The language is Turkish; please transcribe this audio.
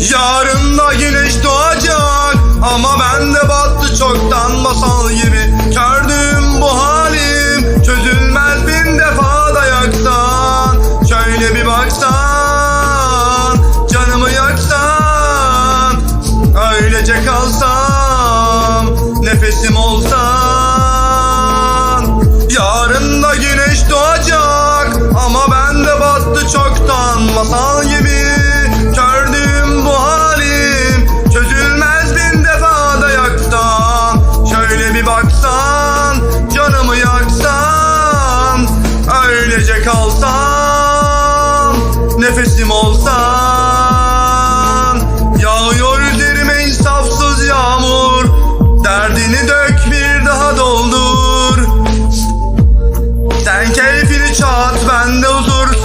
Yarın da güneş doğacak. Ama ben de battı çoktan masal gibi. Gördüm bu halim çözülmez bin defa dayaktan Şöyle bir baksan canımı yaksan. Öylece kalsam nefesim olsa kalsam Nefesim olsam Yağıyor üzerime insafsız yağmur Derdini dök bir daha doldur. Sen keyfini çat bende huzur.